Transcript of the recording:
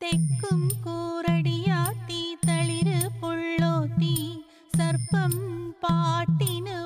തെക്കും കൂറടിയാത്തി തളിര് പൊള്ളോത്തി സർപ്പം പാട്ടിനു